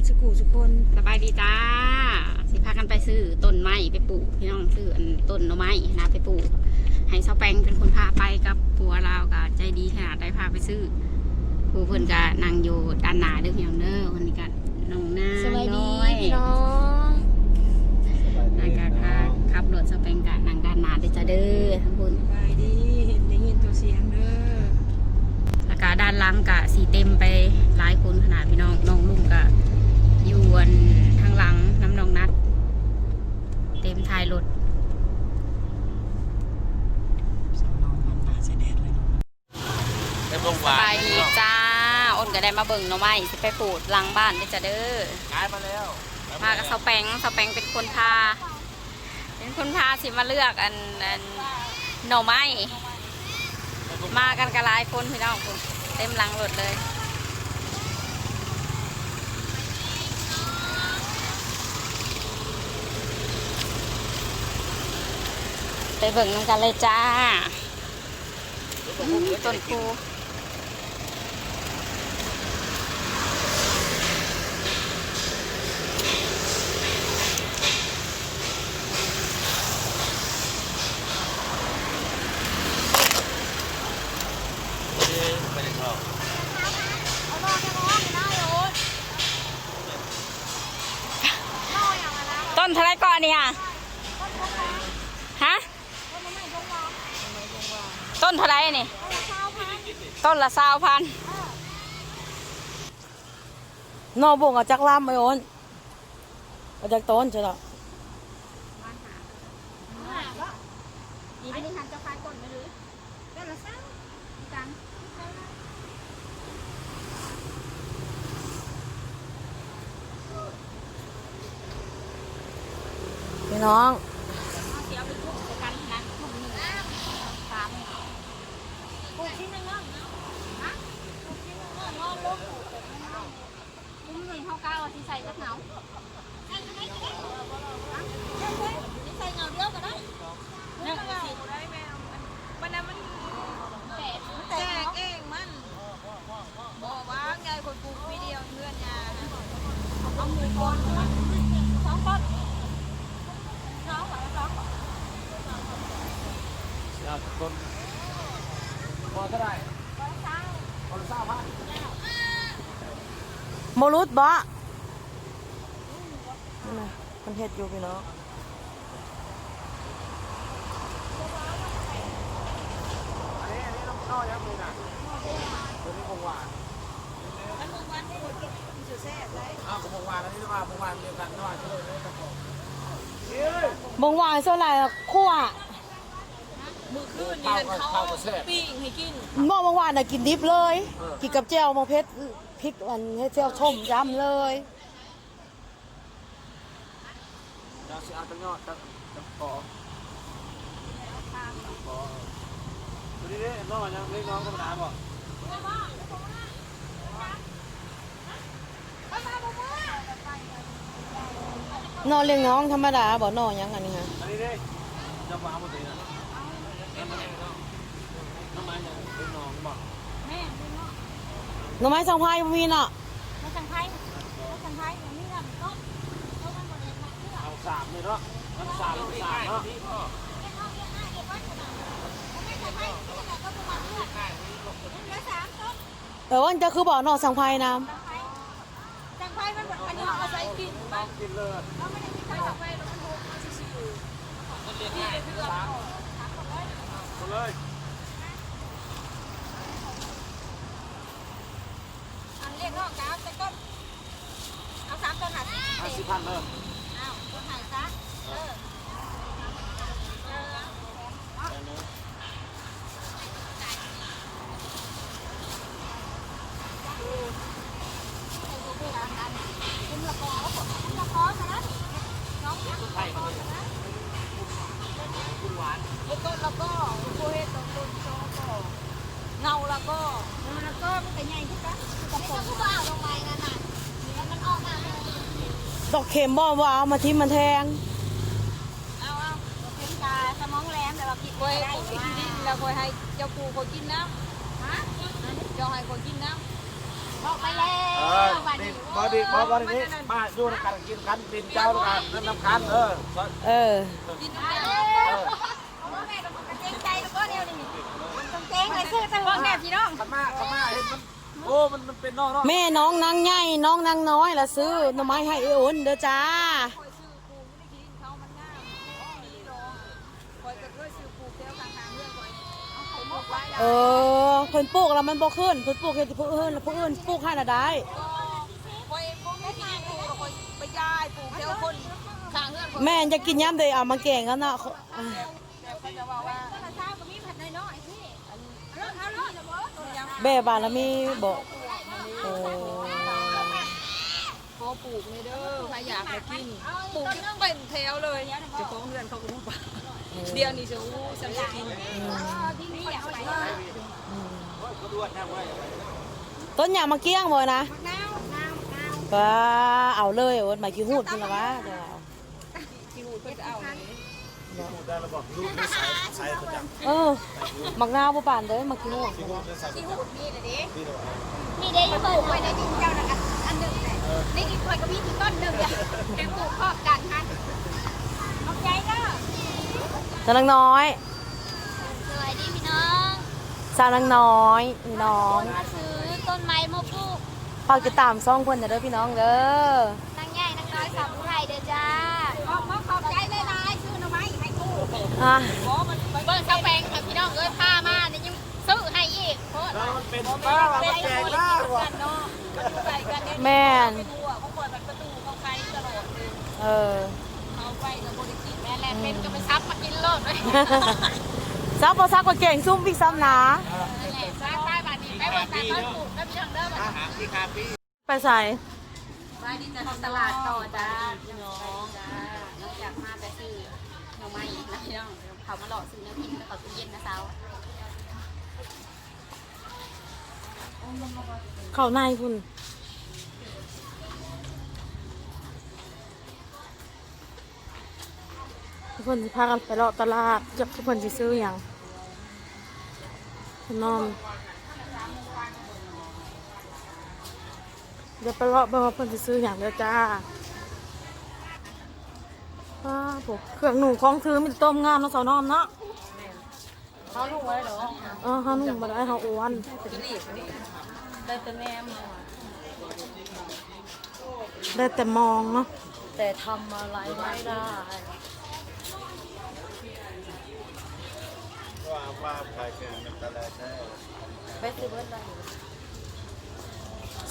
ดสุกูสุกคนสบายดีจ้า สิพากันไปซื้อต้นไม้ไปปลูกพี่น้องซื้ออันต้นหน่อไม้นะไปปลูก ให้เสาแปงเป็นคนพาไปกับผัวเราก็ใจดีขนาดได้พาไปซื้อผู้เพิ่นก็นั่งอยู่ด้านหน้าเด้อพี่น้องเด้อวันนี้ก็น้องนาสบายดีน้อยพี่น้องนายการพาขับรถเสาแปงก็นั่งด้านหน้าเด้อจ้าเด้อทั้งคนสบายดีเห็นได้ยินตัวเสียงเด้อแล้วก็ด้านหลังก็สีเต็มไปหลายคนขนาดพี่น้องน้องลุงก็อ ยู่อันทางหลังน้ำน้องนัด เต็มท้ายรถสาวน้องมันหนาเสด็จเลยเต็มลงหสวานบายดีจ้าอ้นก็ได้มาเบิ่งหน่อไม้สิไปปลูกหลังบ้านเด้อจ้าเด้อ ขายมาแล้วมากับเสาแปงเสาแปงเป็นคนพา เป็นคนพาสิมาเลือกอันอันหน่อไม้ มากันกระลายคนพี่น้องคุณเต็มหลังรถเลย ไปเบิ่งนำกันเลยจ้าอืมต้นคูไม่ได้ชอบต้นเท่าไรก่อนเนี่ยฮะ ต้นเท่าไรนี่ ต้นละสาวพันนอกบ่งเอาจักล่ามไปโอนเอาจากต้นใช่หรอดีไม่ได้ทันจะคายต้นไหมหรือต้นละสาวจังพี่น้อง เอาเสียไปทุบกันนะทุบหนึ่งสามปลูกชิ้นหนึ่งเนาะฮะปลูกชิ้นหนึ่งเนาะนอนลงคุ้มหนึ่งเท่าเก้าอะที่ใส่จักเหงาใส่เงาเดีย วก็ได้เนี่ยสิมันน่ะมันแปดแตกเองมันบอกว่าไงคนปลูกปีเดียวเพื่อนยานะเอาหมูก่อนสองต้นสองเหรอส องเหรอเอาต้นพอเท่าไหร่พอละเศร้าพันโมรุดบ่นี่นะมันเฮ็ดอยู่พี่น้องอันนี้อันนี้ต้องเข้ายังมือน่ะตัวนี้คงหวานมันบางวันปลูกมันจะแซ่บเลยอ้าวคงหวานอันนี้ต้องมาคงหวานเดียวกันนะว่าเฉลยเลยตะโกนเฮ้ยบงหวานเท่าไหร่อะคั่วมือคืนนี่เขาข้าวก็แซ่บปิ้งให้กินหม้อบางหวานน่ะกินดิบเลยเออกินกับแจ่วมะเพชรพริกอันให้แจ่วชมยำเลย เรา สิเอาตะยอดตะตะกอตะกอตัวนี้เนี่ยน้องยังเล็กน้องก็มาถาบอกนอนเลี้ยงน้องธรรมดาบ่นอนยังอันนี้ฮะอันนี้เนี่ยจะวางหมดเลยนะน้ำไม้ยังเป็นน้องบอกแม่ดูเนาะหน่อไม้สังไพ่มีเนาะไมาสังไพ่ สามเลยเนาะมันสามสามเนาะแต่ว่าจะคือบ่อนอกสังไพรน้จังไฟมันแบบอันนี้เอามาใส่กินต้องกินเลยเราไม่ได้กินไฟจังไฟแล้วมันโหดมาซื่อมันเรียนง่ายสามหมดเลยๆอันเรียกนอกจ้าแต่ก็เอาสามต้นหาสิห้าสิบพันเลยอ้าวต้นหาย ซะเออเออไทยมันเลยคุณหวานต้นแล้วก็ผู้เฮ็ดต้นต้นโตก็เงาแล้วก็แล้วก็มันก็ใหญ่ขึ้นนะกระป๋องก็เอาลงไปนั่นน่ะแล้วมันออกมาดอกเข็มบ่ว่าเอามาทิ่มมันแทง เอาเอาเป็นตาสมองแหล มแต่ว่ากินด้กินนแล้วคอยให้เจ้าปูคนกินน้ำฮะเจ้าให้คนกินน้ำบอกไปแล้เออววันนี่นี้บอดีขอบอดีนี้มาอยู่ในการกินกันดินเจ้าล้วกันน้ำกันเออเออ กินไปเลยแม่ก็เกรงใจแล้วก็เดียวนี่ต้องเกงเลยซื้อตั้งแม่พี่น้องขม่าขม่าเห็นมันโอ้มันมันเป็นนอกนาะแม่น้องนางใหญ่น้องนางน้อยละซื้อหน่อไม้ให้เอโอนเด้อจ้า เออเพิ่นปลูกแล้วมันบ่ขึ้นเพิ่นปลูกเฮ็ดที่ผู้อื่นแล้วผู้อื่นปลูกให้น่ะได้คอยพวกนี้กินปูเราคอยไปย้ายปูเทวคนข้างเฮือนคนแม่จะกินยามใดเอามาแกงกันเนาะแต่เขาจะว่าว่าตอนเช้าก็มีผัดน้อยๆพี่เอาเอาเอาตัวยังแบ่บ้านแล้วมีบ่โอ้พอปลูกนี่เด้อใครอยากไปกินปลูกเป็นแถวเลยเจ้าของเรือนเขาก็รู้ป่ะ เดี๋ยวนี้จะอู้ฉันจะกินที่นี่อยากไปต้นหยางมาเกี้ยงบ่นะน้าวน้าวน้าวก็เอาเลยโอนมากี่ฮูดพุ่นละวะเดี๋ยวเอาที่หูเพื่อจะเอาเลยได้ระบอกลูกได้สายสายประจำเออมักนาวบ่ปานเด้อมากี่ฮูดที่ลูกได้สายที่หูนี่เลยดิที่เรามีได้ปลูกไว้ในดินเจ้านะคะอันหนึ่งเลยนี่อีกคนก็มีที่ต้นหนึ่งเลยแกปลูกครอบกันฮะเอาใจก็สาวนางน้อยสวัสดีพี่น้องสาวนางน้อยพี่น้อง มาซื้อต้นไม้มาปลูกฝากติดตามซ่องเพิ่นน่ะเด้อพี่น้องเด้อนางใหญ่นางน้อยสาวผู้ไทยเด้อจ้าขอบขอบใจหลายๆซื้อหน่อไม้ให้ปลูกอะเบิ้งเสาแปลงค่ะพี่น้องเอ้ยผ้ามาเนี่ยยังซื้อให้อีกเพราะแล้วมันเป็นบ้ามันแจกหน้าว่ะกันเนาะมันอยู่ไกลกันเนี่ยแม่นไม่รู้อะเขาเปิดประตูเขาใครตลอดเลยเออ เป็นก็ไปซับมากินโลดเลยซับบ่ซักก็เก่งซุ่มพี่ซ้ำหนานั่นแหละซักใต้บาดนี้ไปวันแต่ต้นปลูกแล้วพี่น้องเด้อบัดหาที่คาปีไปใส่ไปนี่จะทำตลาดต่อจ้าพี่น้องจ้านอกจากมาไปซื้อหน่อไม้นะพี่น้องเขามาหลอกซื้อน้ำพริกแล้วเขาตู้เย็นนะสาวเข้าในพุ่น ทุกคนสิพากันไปเลาะตลาดจักทุกคนสิซื้อหยังขนมเดี๋ยวไปเลาะเบิ่งว่าเพิ่นสิซื้อหยังเด้อจ้าป้าผมเครื่องหนุ่งของถือมีแต่ต้มงามเนาะสาวนอมเนาะเขาลูกไว้เหรอเออเฮานุ่งบ่ได้เฮาอ้วนได้แต่แนมได้แต่มองเนาะแต่ทำอะไรไม่ได้ ว่าว่าใครเป็นตะแลใช่ ไปซื้อเบิร์ดอะไร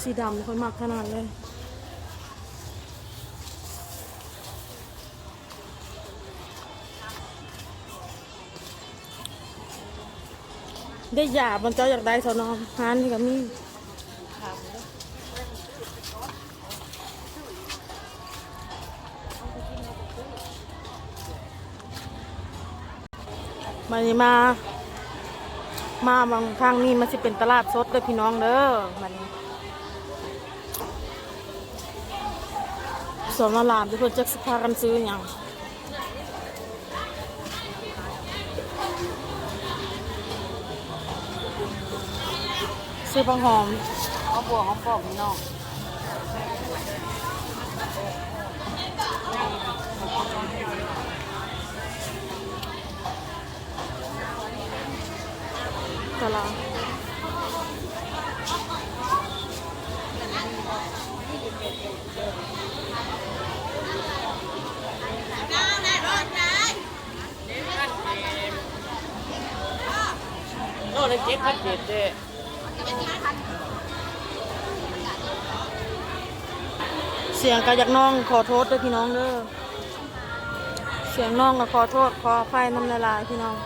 สีดำคนมักขนาดเลยได้หยาบมันเจ้าอยากได้สนองฮานนี่ก็มี มานี่มา มาบางทางนี้มันสิเป็นตลาดสดเด้อพี่น้องเด้อมันสวนมาลามทุกคนจะสิพากันซื้อหยังซื้อผักหอมเอาบัวเอาปอกพี่น้อง ตลาดโน่นเจ็ดพันเจ็ดเด้เสียงก็อยากน้องขอโทษด้วยพี่น้องเด้อ เสียงน้องก็ขอโทษขออภัยน้ำละลายพี่น้อง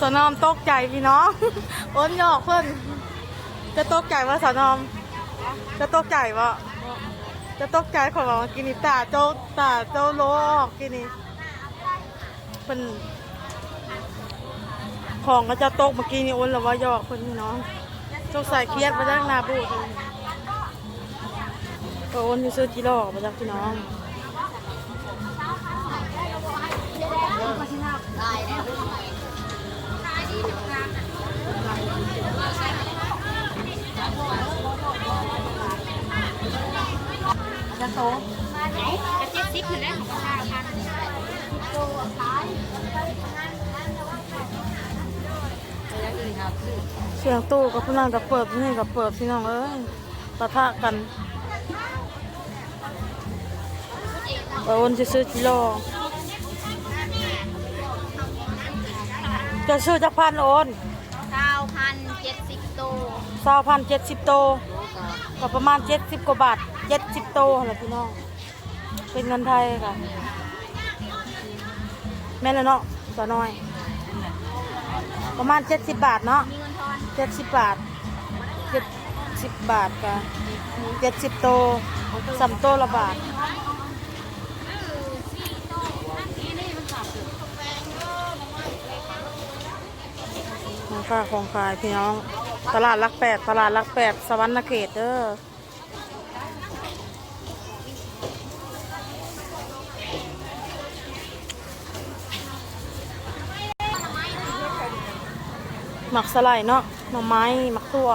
สนอมตกใจพี่น้องอ้นหยอกเพื่อนจะตกใจว่าสนอม จะตกใจว่าจะตกใจของเรากินนี่ตาโจตาโจโลกกินนี่เป็นของก็จะตกเมื่อกี้นี่อ้นแล้วว่าหยอกเพื่อนพี่น้องสงสัยเครียดมาจากนาบูดก็อ้นอยู่ซื้อกิโลมาจากพี่น้อง ตเอากระเจ็ดสิบอยู่แล้วของราคาพันโตขายเสียงตู้กับพี่น้องกับเปิดนี่กับเปิดพี่น้องเอ้ยปะทะกันโอนจะซื้อกิโลจะซื้อจักพันโอนเก้าพันเจ็ดสิบโตสาวพันเจ็ดสิบโตก็ประมาณเจ็ดสิบกว่าบาท เจ็ดสิบโตแหละพี่น้อง เป็นเงินไทยค่ะ แม่นล้วเนาะต่อน้อย ประมาณเจ็ดสิบบาทเนาะเจ็ดสิบบาทเจ็ดสิบบาทค่ะเจ็ดสิบโตสามโตละบาทของค่าของขายพี่น้อง ตลาดลักแปดตลาดลักแปดสวรรณเขตเด้อ หมักสไลด์เนาะหน่อไม้หมักตัว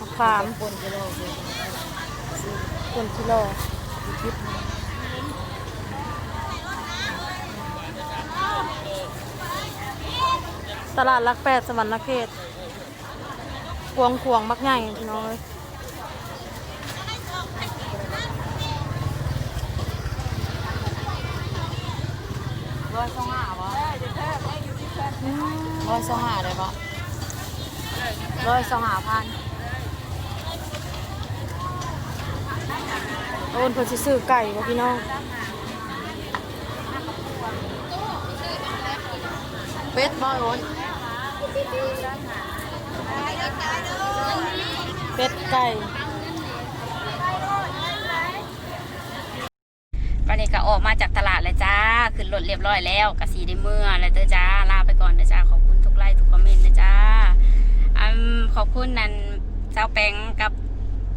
มะขามคนกิโลคนกิโลตลาดลักแปดสวรรณเขตกวงขวงมักใหญ่พี่น้องเอ้ยร้อยสองห้าบ่ร้อยสองห้าได้บ่ ร้อยสองห้าพันโอนเพิ่นสิซื้อไก่บ่พี่น้องเป็ดบ่โอนเป็ดไก่วันนี้ก็ออกมาจากตลาดเลยจ้า ขึ้นรถเรียบร้อยแล้วกะสีได้เมื่อแล้วเด้อจ้า ลาไปก่อนเด้อจ้า ขอบคุณนันเจ้าแปงกับ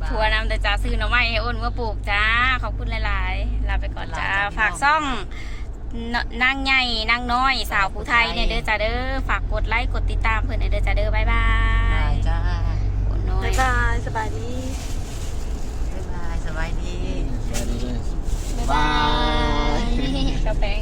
ทัวร์นำแต่จ้าซื้อน่อไม้ให้อ้นเมื่อปลูกจ้า ขอบคุณหลายๆ ลาไปก่อนจ้า ฝากซ่องนั่งใหญ่นั่งน้อย สาวผู้ไทยเนี่ยเด้อจ้าเด้อ ฝากกดไลค์กดติดตามเพื่อนเด้อจ้าเด้อบายบายจ้าบายบายสบายดีบายบายสบายดีบายดีบายเจ้าแปง